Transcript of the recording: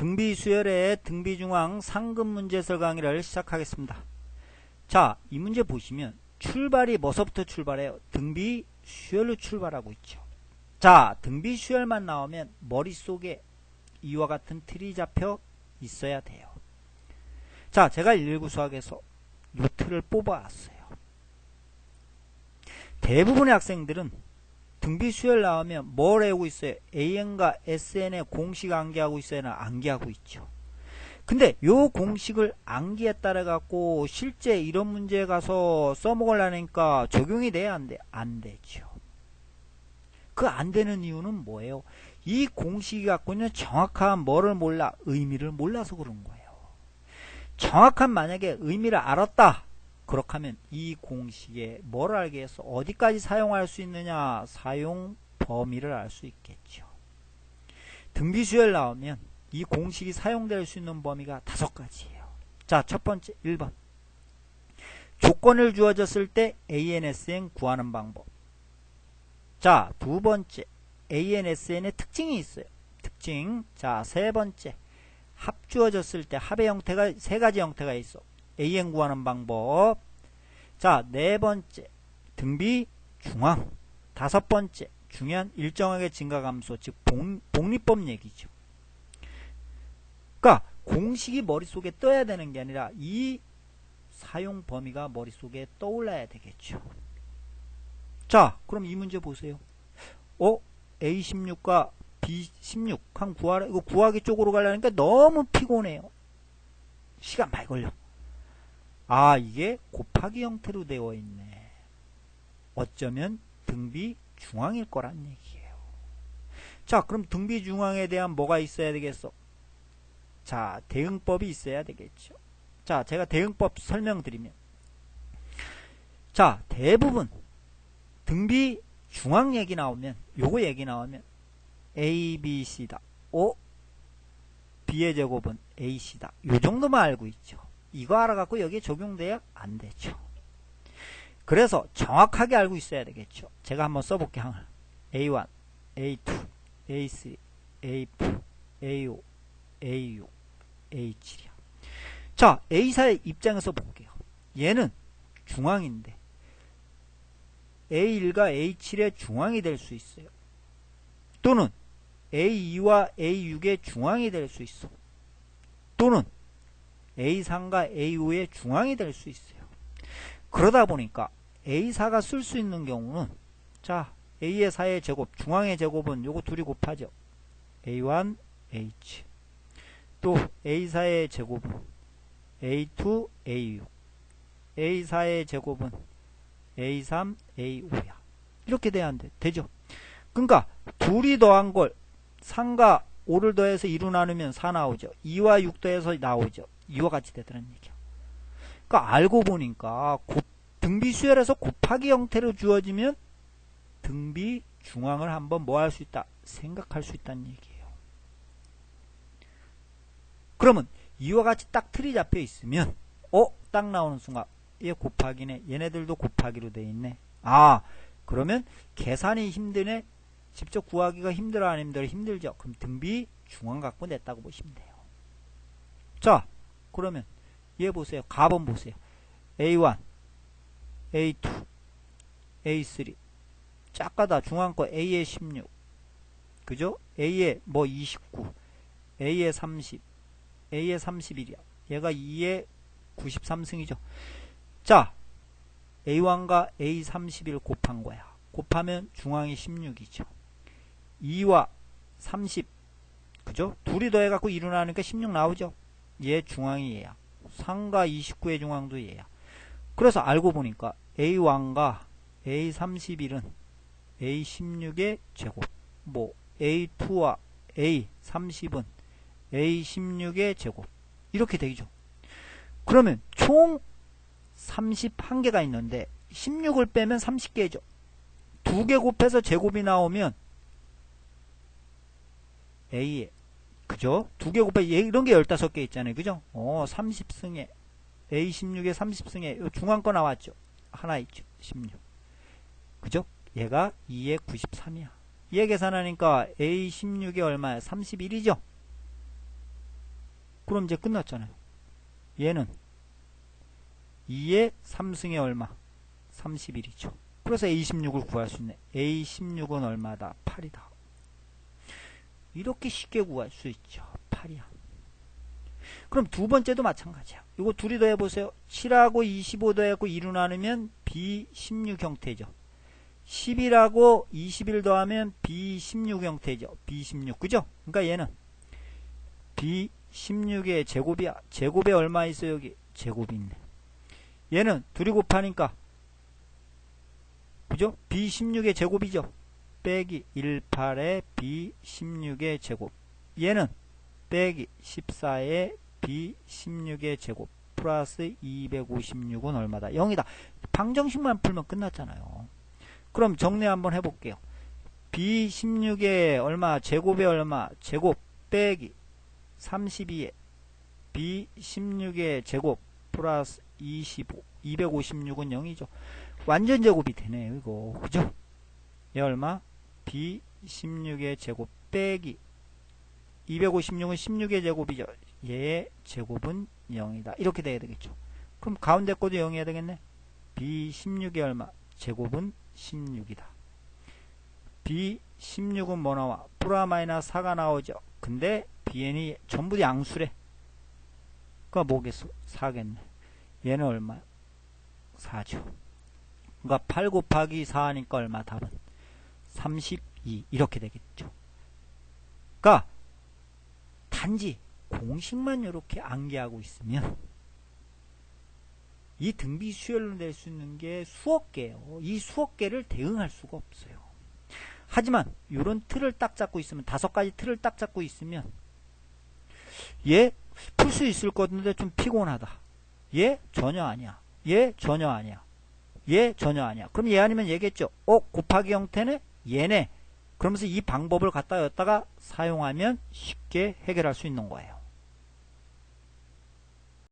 등비 수열의 등비 중앙 상금 문제설 강의를 시작하겠습니다. 자, 이 문제 보시면 출발이 뭐서부터 출발해요? 등비 수열로 출발하고 있죠. 자, 등비 수열만 나오면 머릿속에 이와 같은 틀이 잡혀 있어야 돼요. 자, 제가 119 수학에서 요 틀을 뽑아왔어요. 대부분의 학생들은 등비 수열 나오면 뭘 외우고 있어요? AN과 SN의 공식 암기하고 있어요? 암기하고 있죠. 근데 요 공식을 암기에 따라 갖고 실제 이런 문제에 가서 써먹으려니까 적용이 돼야 안 돼? 안 되죠. 그 안 되는 이유는 뭐예요? 이 공식이 갖고 있는 정확한 뭐를 몰라? 의미를 몰라서 그런 거예요. 정확한 만약에 의미를 알았다. 그렇게 하면 이 공식에 뭘 알게 해서 어디까지 사용할 수 있느냐 사용 범위를 알 수 있겠죠. 등비수열 나오면 이 공식이 사용될 수 있는 범위가 다섯 가지예요. 자, 첫 번째 1번. 조건을 주어졌을 때 ANSN 구하는 방법. 자, 두 번째. ANSN의 특징이 있어요. 특징. 자, 세 번째. 합 주어졌을 때 합의 형태가 세 가지 형태가 있어. AN 구하는 방법. 자, 네 번째, 등비 중앙. 다섯 번째, 중요한 일정하게 증가 감소, 즉 복, 복리법 얘기죠. 그러니까 공식이 머릿속에 떠야 되는 게 아니라 이 사용 범위가 머릿속에 떠올라야 되겠죠. 자, 그럼 이 문제 보세요. 어? A16과 B16 한 구하라, 이거 구하기 쪽으로 가려니까 너무 피곤해요. 시간 많이 걸려. 아 이게 곱하기 형태로 되어 있네. 어쩌면 등비 중앙일 거란 얘기예요. 자 그럼 등비 중앙에 대한 뭐가 있어야 되겠어? 자 대응법이 있어야 되겠죠. 자 제가 대응법 설명드리면 자 대부분 등비 중앙 얘기 나오면 요거 얘기 나오면 A, B, C다. O, B의 제곱은 AC다. 요 정도만 알고 있죠. 이거 알아갖고 여기에 적용돼야 안 되죠. 그래서 정확하게 알고 있어야 되겠죠. 제가 한번 써볼게요. 항을. A1, A2, A3, A4, A5, A6, A7이야. 자, A사의 입장에서 볼게요. 얘는 중앙인데 A1과 A7의 중앙이 될 수 있어요. 또는 A2와 A6의 중앙이 될 수 있어. 또는 A3과 A5의 중앙이 될 수 있어요. 그러다 보니까 A4가 쓸 수 있는 경우는 자 A의 4의 제곱, 중앙의 제곱은 요거 둘이 곱하죠. A1, H 또 A4의 제곱은 A2, A6 A4의 제곱은 A3, A5야. 이렇게 돼야 안 돼. 되죠? 그러니까 둘이 더한 걸 3과 5를 더해서 2로 나누면 4 나오죠. 2와 6 더해서 나오죠. 이와 같이 되더란 얘기야. 그러니까 알고 보니까 곱, 등비 수열에서 곱하기 형태로 주어지면 등비 중앙을 한번 뭐 할 수 있다? 생각할 수 있다는 얘기예요. 그러면 이와 같이 딱 틀이 잡혀 있으면 어? 딱 나오는 순간 얘 곱하기네. 얘네들도 곱하기로 돼 있네. 아 그러면 계산이 힘드네. 직접 구하기가 힘들어 안 힘들어? 힘들죠. 그럼 등비 중앙 갖고 냈다고 보시면 돼요. 자 그러면 얘 보세요. 가번 보세요. A1, A2, A3 작가다 중앙 거 A에 16 그죠? A에 뭐 29, A에 30, A에 31이야. 얘가 2에 93승이죠. 자, A1과 A31 곱한 거야. 곱하면 중앙이 16이죠. 2와 30 그죠? 둘이 더해갖고 일어나니까 16 나오죠. 얘 중앙이 얘야. 3과 29의 중앙도 얘야. 그래서 알고 보니까 A1과 A31은 A16의 제곱 뭐 A2와 A30은 A16의 제곱 이렇게 되죠. 그러면 총 31개가 있는데 16을 빼면 30개죠. 두개 곱해서 제곱이 나오면 A에 그죠? 두 개 곱해 이런 게 15개 있잖아요. 그죠? 어, 30승에 A16에 30승에 중앙 거 나왔죠. 하나 있죠. 16. 그죠? 얘가 2에 93이야. 얘 계산하니까 A16이 얼마야? 31이죠. 그럼 이제 끝났잖아요. 얘는 2의 3승에 얼마? 31이죠. 그래서 A16을 구할 수 있네. A16은 얼마다? 8이다. 이렇게 쉽게 구할 수 있죠. 8이야. 그럼 두 번째도 마찬가지야. 이거 둘이 더 해보세요. 7하고 25 더하고 2로 나누면 B16 형태죠. 10이라고 21 더하면 B16 형태죠. B16 그죠? 그러니까 얘는 B16의 제곱이야. 제곱에 얼마 있어 여기? 제곱이 있네. 얘는 둘이 곱하니까 그죠? B16의 제곱이죠. 빼기 18의 B16의 제곱. 얘는 빼기 14의 B16의 제곱. 플러스 256은 얼마다? 0이다. 방정식만 풀면 끝났잖아요. 그럼 정리 한번 해볼게요. B16의 얼마? 제곱에 얼마? 제곱 빼기 32의 B16의 제곱 플러스 25. 256은 0이죠. 완전 제곱이 되네요, 이거. 그죠? 얘 얼마? B16의 제곱 빼기 256은 16의 제곱이죠. 얘의 제곱은 0이다. 이렇게 돼야 되겠죠. 그럼 가운데 것도 0이어야 되겠네. B16의 얼마? 제곱은 16이다. B16은 뭐 나와? 플라 마이너스 4가 나오죠. 근데 BN이 전부 양수래. 그니까 뭐겠어? 4겠네. 얘는 얼마? 4죠. 그러니까 8 곱하기 4 하니까 얼마 답은? 32 이렇게 되겠죠. 그러니까 단지 공식만 이렇게 암기하고 있으면 이 등비 수열로 낼 수 있는 게 수억 개예요. 이 수억 개를 대응할 수가 없어요. 하지만 이런 틀을 딱 잡고 있으면 다섯 가지 틀을 딱 잡고 있으면 얘 풀 수 있을 것 같은데 좀 피곤하다. 얘 전혀 아니야. 얘 전혀 아니야. 얘 전혀 아니야. 그럼 얘 아니면 얘겠죠. 어 곱하기 형태네? 얘네. 그러면서 이 방법을 갖다 였다가 사용하면 쉽게 해결할 수 있는 거예요.